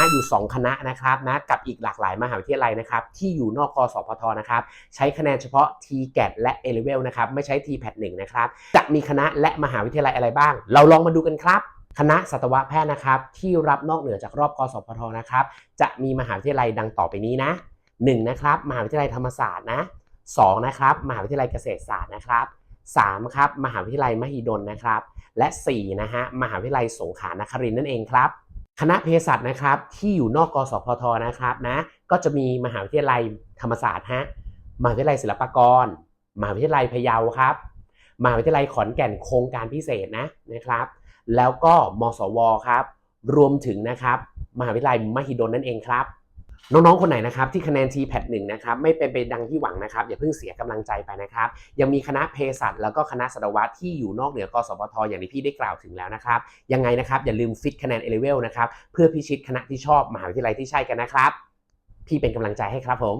นะอยู่ 2 คณะนะครับนะกับอีกหลากหลายมหาวิทยาลัยนะครับที่อยู่นอกกสพทนะครับใช้คะแนนเฉพาะ t g a t และ A level นะครับไม่ใช้ t p a t 1นะครับจะมีคณะและมหาวิทยาลัยอะไรบ้าง เราลองมาดูกันครับคณะสัตวแพทย์นะครับที่รับนอกเหนือจากรอบกสพทนะครับจะมีมหาวิทยาลัยดังต่อไปนี้นะ 1 นะครับมหาวิทยาลัยธรรมศาสตร์นะ2นะครับมหาวิทยาลัยเกษตรศาสตร์นะครับ3ครับมหาวิทยาลัยมหิดลนะครับ และ4นะฮะมหาวิทยาลัยสงขลานครินทร์นั่นเองครับ คณะเภสัชนะครับที่อยู่นอกกสพทนะครับนะก็จะมีมหาวิทยาลัยธรรมศาสตร์ฮะมหาวิทยาลัยศิลปากร มหาวิทยาลัยพะเยาครับมหาวิทยาลัยขอนแก่นโครงการพิเศษนะนะครับ แล้วก็มสวครับ รวมถึงนะครับ มหาวิทยาลัยมหิดลนั่นเองครับ น้องๆ คนไหนนะครับที่คะแนน t p a t 1นะครับไม่เป็นไปดังที่หวังนะครับอย่าเพิ่งเสียกำลังใจไปนะครับ ยังมีคณะเภสัชแล้วก็คณะสัตวะที่อยู่นอกเหนือกสพทอย่างที่พี่ได้กล่าวถึงแล้วนะครับ ยังไงนะครับอย่าลืมฟิตคะแนนเอเลเวลนะครับเพื่อพิชิตคณะที่ชอบมหาวิทยาลัยที่ใช่กันนะครับ พี่เป็นกำลังใจให้ครับผม